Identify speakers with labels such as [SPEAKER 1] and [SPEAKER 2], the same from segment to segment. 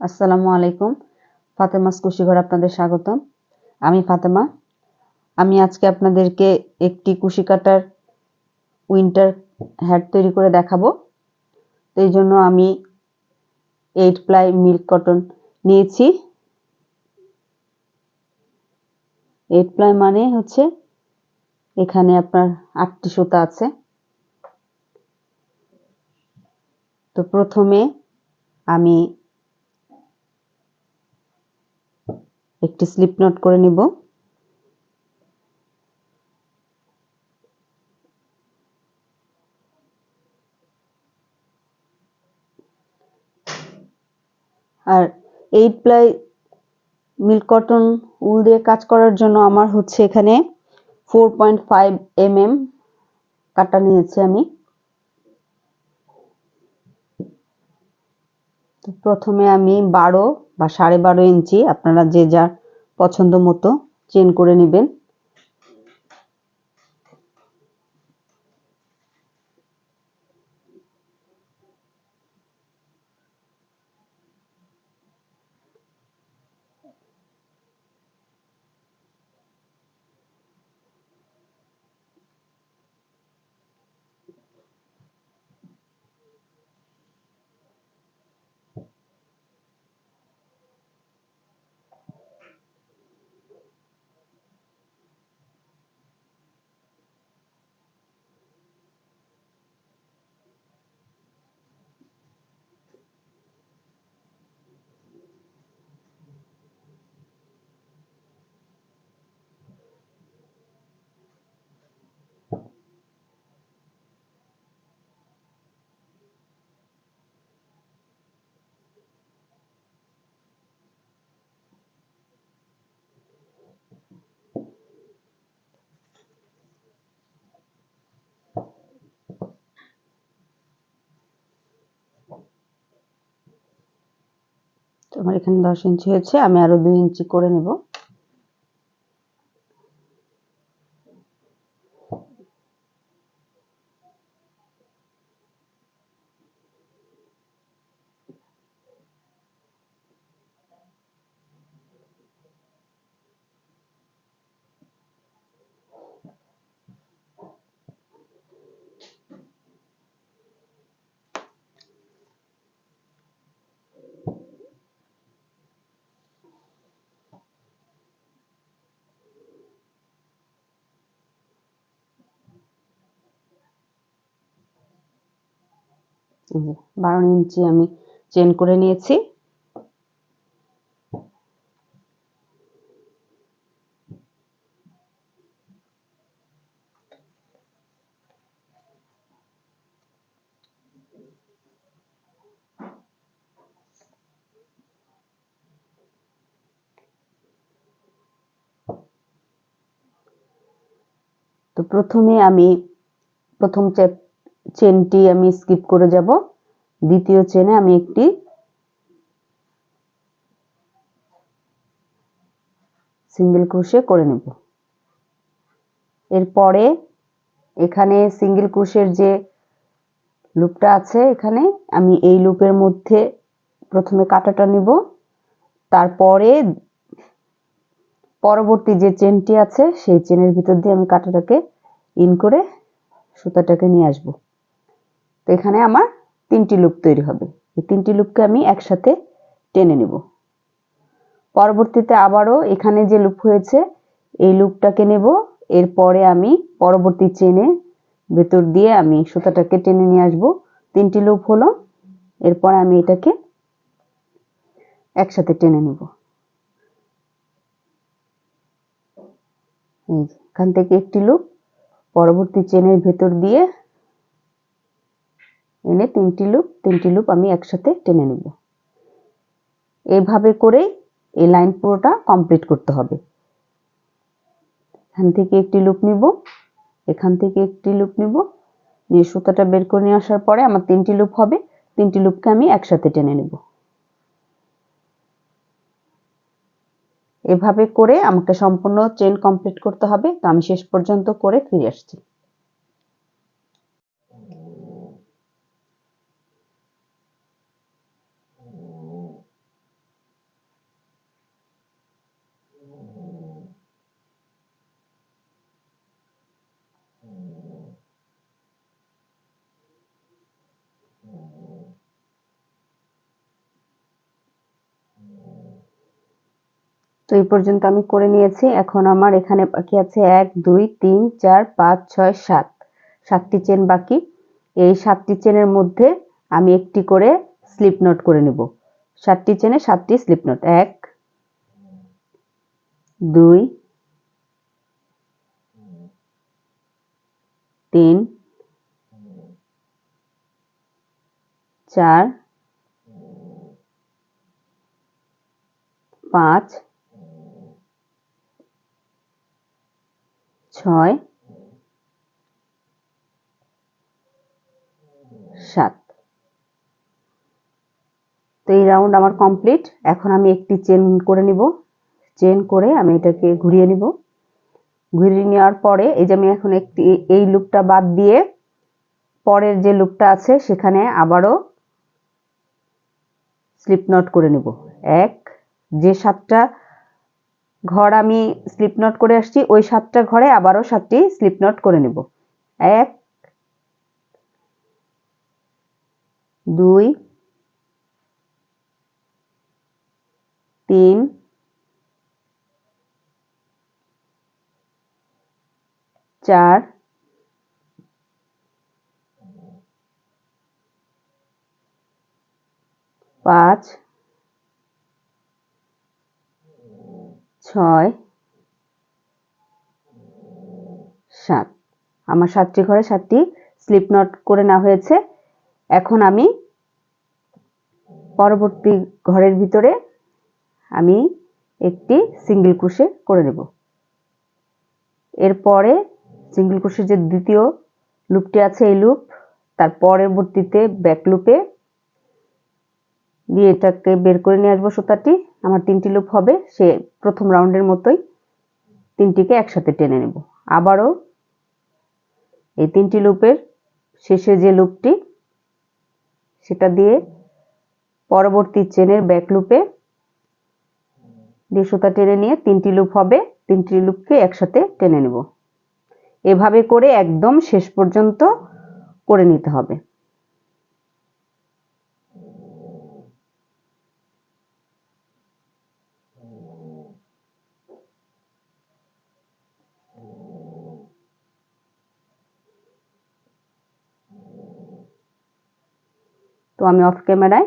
[SPEAKER 1] আসসালামু আলাইকুম। ফাতেমাস কুশিঘর আপনাদের স্বাগতম। আমি ফাতেমা। আমি আজকে আপনাদেরকে একটি কুশি কাটার উইন্টার হ্যাট তৈরি করে দেখাবো। তো এই জন্য আমি এইট প্লাই মিল্ক কটন নিয়েছি। এইট প্লাই মানে হচ্ছে এখানে আপনার আটটি সুতা আছে। তো প্রথমে আমি একটি স্লিপ নোট করে নিব। আর eight ply milk cotton wool দিয়ে কাজ করার জন্য আমার হচ্ছে এখানে four point five M M কাটা নিয়েছি আমি। প্রথমে আমি বারো বা সাড়ে বারো ইঞ্চি আপনারা যে যার পছন্দ মতো চেন করে নেবেন তো আমার এখানে দশ ইঞ্চি হয়েছে আমি আরও দুই ইঞ্চি করে নেব। বারো ইঞ্চি আমি চেন করে নিয়েছি। তো প্রথমে আমি প্রথম চেনটি আমি স্কিপ করে যাব। দ্বিতীয় চেনে আমি একটি সিঙ্গেল ক্রোশে করে নেব। এরপরে এখানে সিঙ্গেল ক্রোশের যে লুপটা আছে এখানে আমি এই লুপের মধ্যে প্রথমে কাটাটা নিব। তারপরে পরবর্তী যে চেনটি আছে সেই চেনের ভিতর দিয়ে আমি কাটাটাকে ইন করে সুতাটাকে নিয়ে আসব। তো এখানে আমার তিনটি লুপ তৈরি হবে। এই তিনটি লুপকে আমি একসাথে টেনে নেব। পরবর্তীতে আবারও এখানে যে লুপ হয়েছে, এই লুপটাকে নেব। এরপরে আমি পরবর্তী চেনে ভেতর দিয়ে আমি সুতাটাকে টেনে নিয়ে আসব। তিনটি লুপ হলো, এরপরে আমি এটাকে একসাথে টেনে নেব। এখান থেকে একটি লুপ পরবর্তী চেনের ভেতর দিয়ে এনে তিনটি লুপ তিনটি লুপ আমি একসাথে টেনে নেব। এভাবে করে এই লাইন পুরোটা কমপ্লিট করতে হবে। এখান থেকে একটি লুপ নিব, এখান থেকে একটি লুপ নিব। নিয়ে সুতাটা বের করে নিয়ে আসার পরে আমার তিনটি লুপ হবে, তিনটি লুপকে আমি একসাথে টেনে নেব। এভাবে করে আমাকে সম্পূর্ণ চেন কমপ্লিট করতে হবে। তো আমি শেষ পর্যন্ত করে ফিরে আসছি। তো এই পর্যন্ত আমি করে নিয়েছি। এখন আমার এখানে বাকি আছে এক, দুই, তিন, চার, পাঁচ, ছয়, সাত। সাতটি চেন বাকি। এই সাতটি চেনের মধ্যে আমি একটি করে স্লিপ নোট করে নেব। সাতটি চেনে সাতটি স্লিপ নোট। এক, দুই, তিন, চার, পাঁচ ছয়, সাত। তো এই রাউন্ড আমার কমপ্লিট এখন আমি একটি চেন করে নিব। চেন করে আমি এটাকে ঘুরিয়ে নিব। ঘুরিয়ে নেওয়ার পরে এই যে আমি এখন একটি এই লুপটা বাদ দিয়ে পরের যে লুপটা আছে সেখানে আবারও স্লিপ নট করে নেব। এক, যে সাতটা ঘর আমি স্লিপ নট করে আসছি, ওই সাতটা ঘরে আবারও সাতটি স্লিপ নট করে নেব। এক, দুই, তিন, চার, পাঁচ ছয়, সাত। আমার সাতটি ঘরে সাতটি স্লিপ নট করে না হয়েছে। এখন আমি পরবর্তী ঘরের ভিতরে আমি একটি সিঙ্গেল ক্রোশে করে নেব। এরপরে সিঙ্গেল ক্রোশের যে দ্বিতীয় লুপটি আছে, এই লুপ তার পরবর্তীতে ব্যাক লুপে দিয়ে এটাকে বের করে নিয়ে আসব সুতাটি। আমার তিনটি লুপ হবে, সে প্রথম রাউন্ডের মতোই তিনটিকে একসাথে টেনে নেব। আবারও এই তিনটি লুপের শেষে যে লুপটি সেটা দিয়ে পরবর্তী চেনের ব্যাক লুপে দিয়ে সুতা টেনে নিয়ে তিনটি লুপ হবে, তিনটি লুপকে একসাথে টেনে নেব। এভাবে করে একদম শেষ পর্যন্ত করে নিতে হবে। তো আমি অফ ক্যামেরায়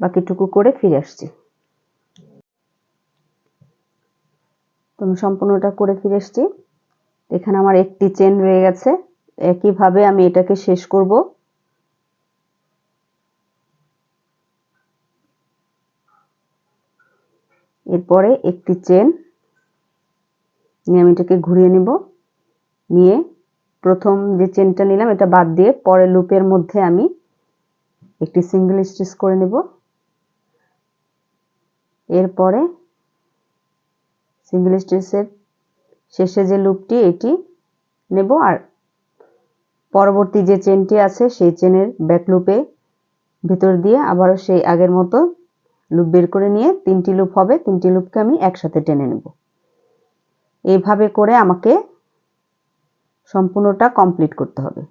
[SPEAKER 1] বাকিটুকু করে ফিরে আসছি। তো আমি সম্পূর্ণটা করে ফিরে এসছি এখানে আমার একটি চেন রয়ে গেছে। একইভাবে আমি এটাকে শেষ করব। এরপরে একটি চেন নিয়ে আমি এটাকে ঘুরিয়ে নিব। নিয়ে প্রথম যে চেনটা নিলাম, এটা বাদ দিয়ে পরে লুপের মধ্যে আমি একটি সিঙ্গেল স্টিচ করে নেব। এরপরে সিঙ্গেল স্টিচের শেষে যে লুপটি এটি নেব। আর পরবর্তী যে চেনটি আছে, সেই চেনের ব্যাক লুপে ভিতর দিয়ে আবারও সেই আগের মতো লুপ বের করে নিয়ে তিনটি লুপ হবে। তিনটি লুপকে আমি একসাথে টেনে নেব। এইভাবে করে আমাকে সম্পূর্ণটা কমপ্লিট করতে হবে।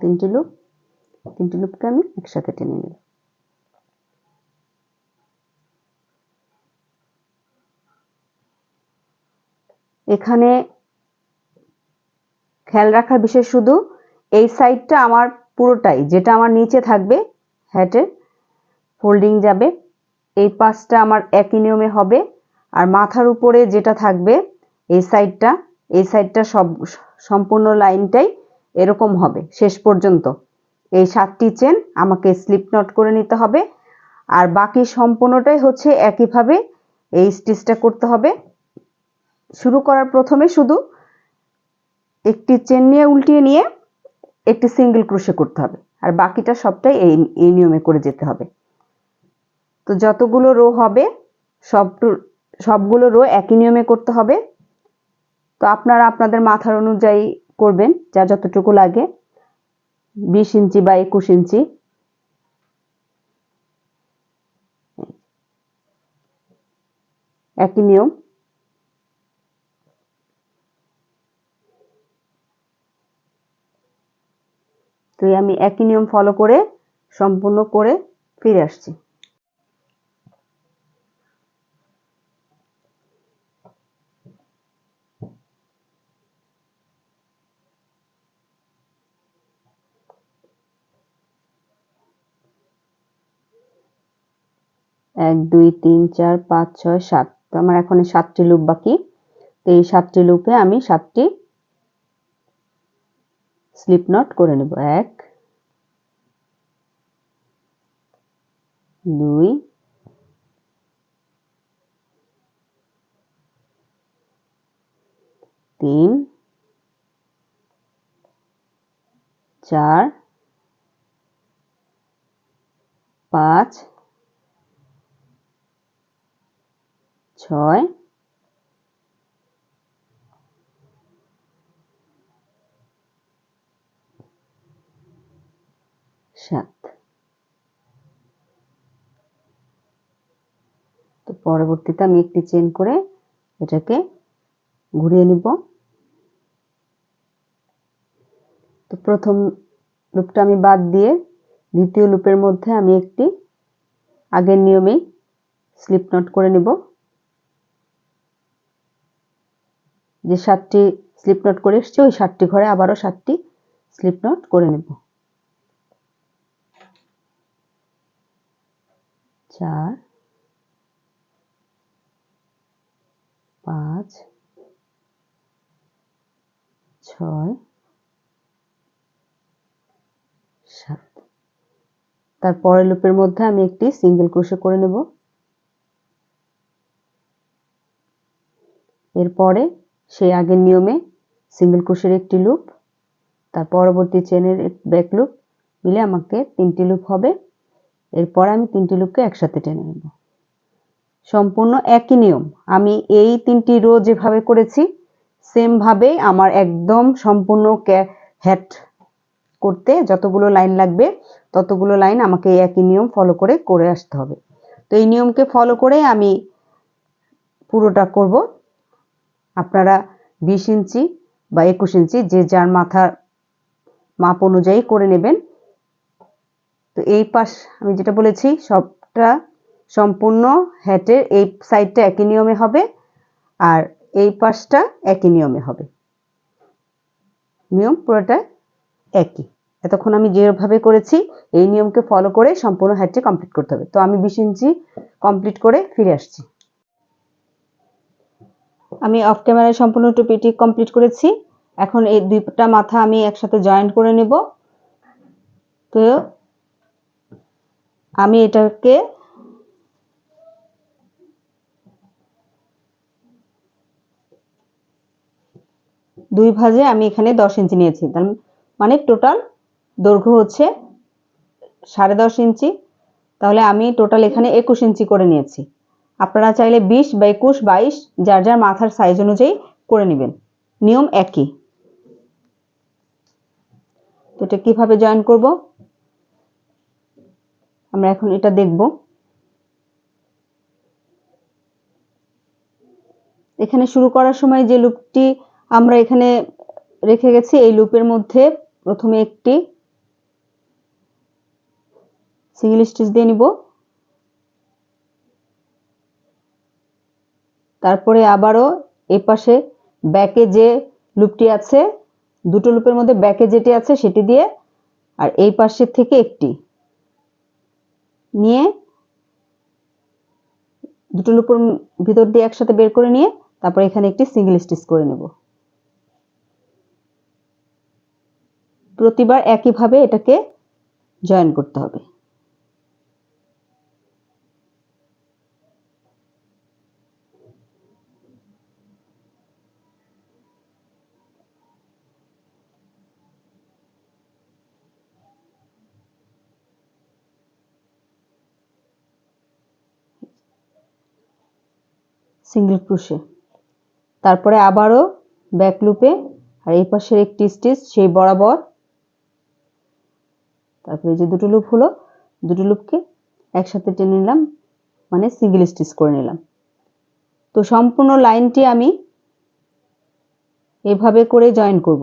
[SPEAKER 1] তিনটি লুপ তিনটি লুপকে আমি একসাথে টেনে নিলাম এখানে খেয়াল রাখার বিষয় শুধু, এই সাইডটা আমার পুরোটাই, যেটা আমার নিচে থাকবে হ্যাটের ফোল্ডিং যাবে, এই পাশটা আমার একই নিয়মে হবে, আর মাথার উপরে যেটা থাকবে, এই সাইডটা এই সাইডটা সব, সম্পূর্ণ লাইনটাই এরকম হবে। শেষ পর্যন্ত এই সাতটি চেন আমাকে স্লিপ নট করে নিতে হবে। আর বাকি সম্পূর্ণটাই হচ্ছে একইভাবে এই স্টিচটা করতে হবে। শুরু করার প্রথমে শুধু একটি চেন নিয়ে উল্টিয়ে নিয়ে একটি সিঙ্গেল ক্রোশে করতে হবে। আর বাকিটা সবটাই এই এই নিয়মে করে যেতে হবে। তো যতগুলো রো হবে, সব সবগুলো রো একই নিয়মে করতে হবে। তো আপনারা আপনাদের মাথার অনুযায়ী করবেন, যা যতটুকু লাগে, বিশ ইঞ্চি বা একুশ ইঞ্চি। একই নিয়ম। তো আমি একই নিয়ম ফলো করে, সম্পূর্ণ করে ফিরে আসছি। এক, দুই, তিন, চার, পাঁচ, ছয়, সাত। তো আমার এখন সাতটি লুপ বাকি। তো এই সাতটি লুপে আমি সাতটি স্লিপ নট করে নেব। এক, দুই, তিন, চার, পাঁচ ছয়। সাত। তো পরবর্তীতে আমি একটি চেন করে এটাকে ঘুরিয়ে নিব। তো প্রথম লুপটা আমি বাদ দিয়ে দ্বিতীয় লুপের মধ্যে আমি একটি আগের নিয়মেই স্লিপ নট করে নেব। যে সাতটি স্লিপ নট করে এসছি, ওই সাতটি ঘরে আবারও সাতটি স্লিপ নট করে নেব। চার, পাঁচ, ছয়, সাত। তারপরের লুপের মধ্যে আমি একটি সিঙ্গেল ক্রোশে করে নেব। এরপরে সেই আগের নিয়মে সিঙ্গেল ক্রোশের একটি লুপ, তার পরবর্তী চেনের ব্যাক লুপ মিলে আমাকে তিনটি লুপ হবে। এরপর আমি তিনটি লুপকে একসাথে টেনে নেব। সম্পূর্ণ একই নিয়ম। আমি এই তিনটি রো যেভাবে করেছি সেম ভাবে আমার একদম সম্পূর্ণ হ্যাট করতে যতগুলো লাইন লাগবে, ততগুলো লাইন আমাকে এই একই নিয়ম ফলো করে করে আসতে হবে। তো এই নিয়মকে ফলো করে আমি পুরোটা করব। আপনারা বিশ ইঞ্চি বা একুশ ইঞ্চি যে যার মাথার মাপ অনুযায়ী করে নেবেন। তো এই পাশ আমি যেটা বলেছি, সবটা সম্পূর্ণ হ্যাটের এই সাইডটা একই নিয়মে হবে আর এই পাশটা একই নিয়মে হবে। নিয়ম পুরোটা একই। এতক্ষণ আমি যেভাবে করেছি, এই নিয়মকে ফলো করে সম্পূর্ণ হ্যাটটি কমপ্লিট করতে হবে। তো আমি বিশ ইঞ্চি কমপ্লিট করে ফিরে আসছি। আমি অফ ক্যামেরায় সম্পূর্ণ টুপিটি কমপ্লিট করেছি। এখন এই দুইটা মাথা আমি একসাথে জয়েন্ট করে নেব। তো আমি এটাকে দুই ভাজে আমি এখানে দশ ইঞ্চি নিয়েছি। মানে টোটাল দৈর্ঘ্য হচ্ছে সাড়ে দশ ইঞ্চি। তাহলে আমি টোটাল এখানে একুশ ইঞ্চি করে নিয়েছি। আপনারা চাইলে বিশ বা একুশ, বাইশ, যার যার মাথার সাইজ অনুযায়ী করে নেবেন। নিয়ম একই। তো এটা কীভাবে জয়েন করব? আমরা এখন এটা দেখব। এখানে শুরু করার সময় যে লুপটি আমরা এখানে রেখে গেছি, এই লুপের মধ্যে প্রথমে একটি সিঙ্গেল স্টিচ দিয়ে নিব। তারপরে আবারও এপাশে ব্যাকে যে লুপটি আছে, দুটো লুপের মধ্যে ব্যাকে যেটি আছে সেটি দিয়ে, আর এই পাশের থেকে একটি নিয়ে দুটো লুপের ভিতর দিয়ে একসাথে বের করে নিয়ে তারপর এখানে একটি সিঙ্গেল স্টিচ করে নেব। প্রতিবার একইভাবে এটাকে জয়েন করতে হবে। সিঙ্গেল ক্রোশে তারপরে আবারও ব্যাক লুপে আর এই পাশের একটি স্টিচ সেই বরাবর। তারপরে যে দুটো লুপ হলো, দুটো লুপকে একসাথে টেনে নিলাম মানে সিঙ্গেল স্টিচ করে নিলাম। তো সম্পূর্ণ লাইনটি আমি এভাবে করে জয়েন করব।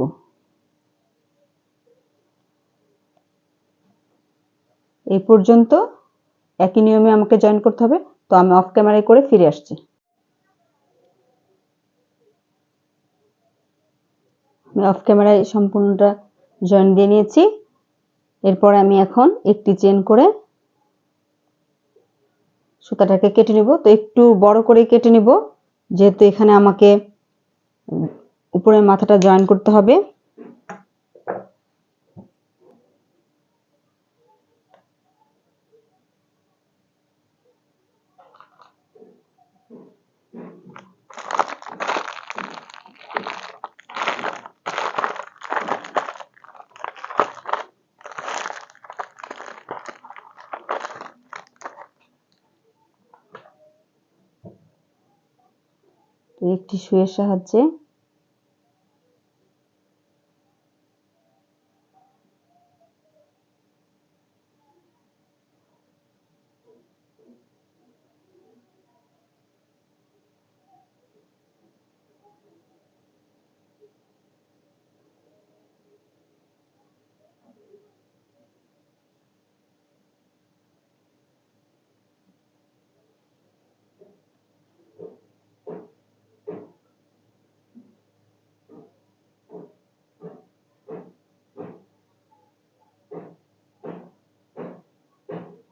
[SPEAKER 1] এই পর্যন্ত একই নিয়মে আমাকে জয়েন করতে হবে। তো আমি অফ ক্যামেরায় করে ফিরে আসছি। অফ ক্যামেরায় সম্পূর্ণটা জয়েন দিয়ে নিয়েছি। এরপর আমি এখন একটি চেন করে সুতাটাকে কেটে নিব। তো একটু বড় করে কেটে নিব, যেহেতু এখানে আমাকে উপরের মাথাটা জয়েন করতে হবে তো একটি সুইয়ের সাহায্যে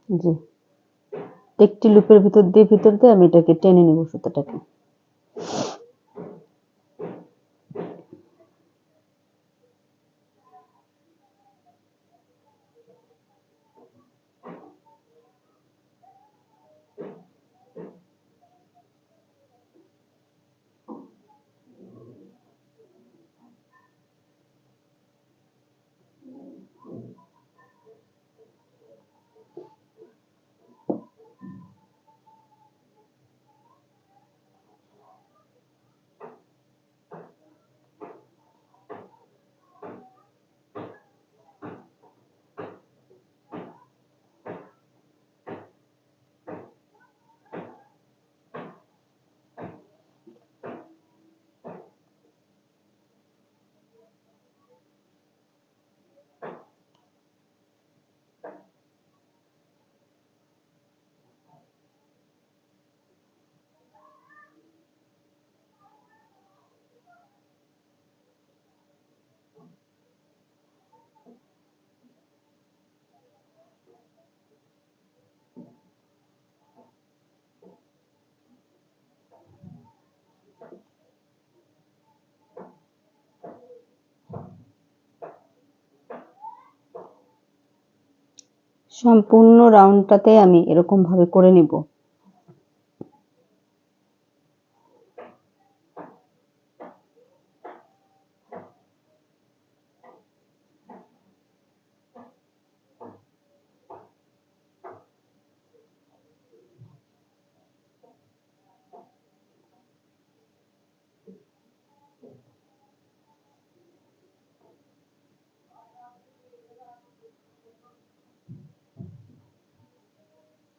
[SPEAKER 1] জি। একটি লুপের ভিতর দিয়ে ভিতর দিয়ে আমি এটাকে টেনে নেব সুতাটাকে। সম্পূর্ণ রাউন্ডটাতে আমি এরকম ভাবে করে নিব।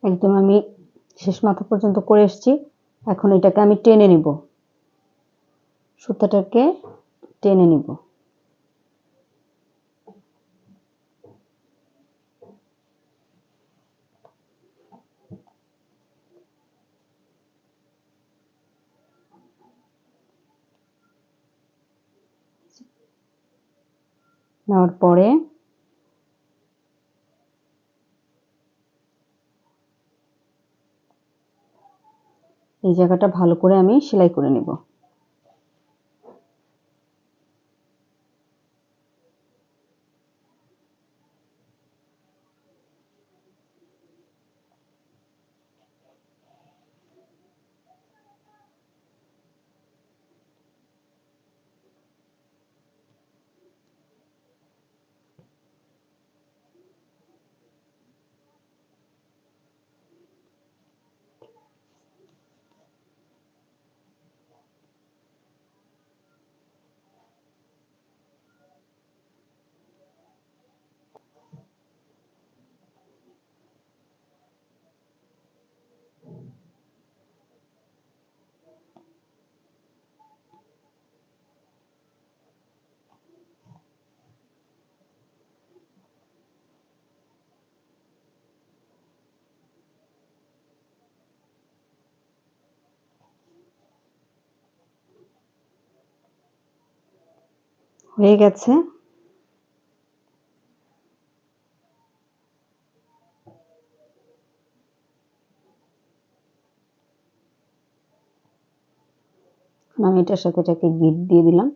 [SPEAKER 1] একদম আমি শেষ মাথা পর্যন্ত করে এসেছি। এখন এটাকে আমি টেনে নিব। সুতাটাকে টেনে নিব। নেওয়ার পরে এই জায়গাটা ভালো করে আমি সেলাই করে নিব। হয়ে গেছে। আমি এটার সাথে এটাকে গিট দিয়ে দিলাম।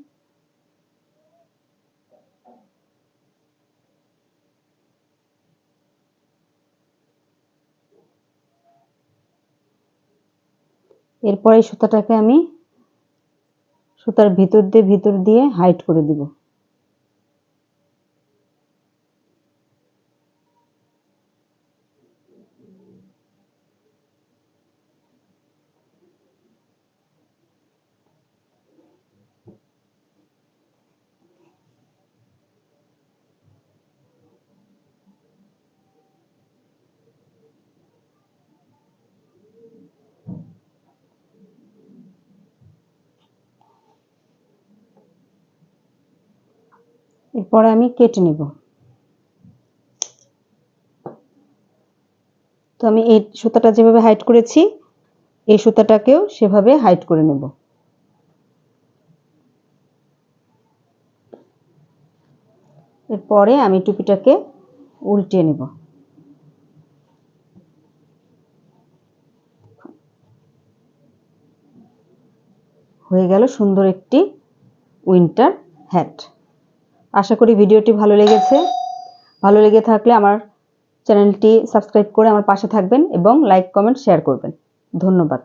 [SPEAKER 1] এরপরে সুতাটাকে আমি সুতার ভিতর দিয়ে ভিতর দিয়ে হাইট করে দিব। এরপরে আমি কেটে নেব। তো আমি এই সুতাটা যেভাবে হাইট করেছি, এই সুতাটাকেও সেভাবে হাইট করে নেব। এরপরে আমি টুপিটাকে উল্টিয়ে নেব। হয়ে গেল সুন্দর একটি উইন্টার হ্যাট আশা করি ভিডিওটি ভালো লেগেছে। ভালো লেগে থাকলে আমার চ্যানেলটি সাবস্ক্রাইব করে আমার পাশে থাকবেন এবং লাইক, কমেন্ট, শেয়ার করবেন। ধন্যবাদ।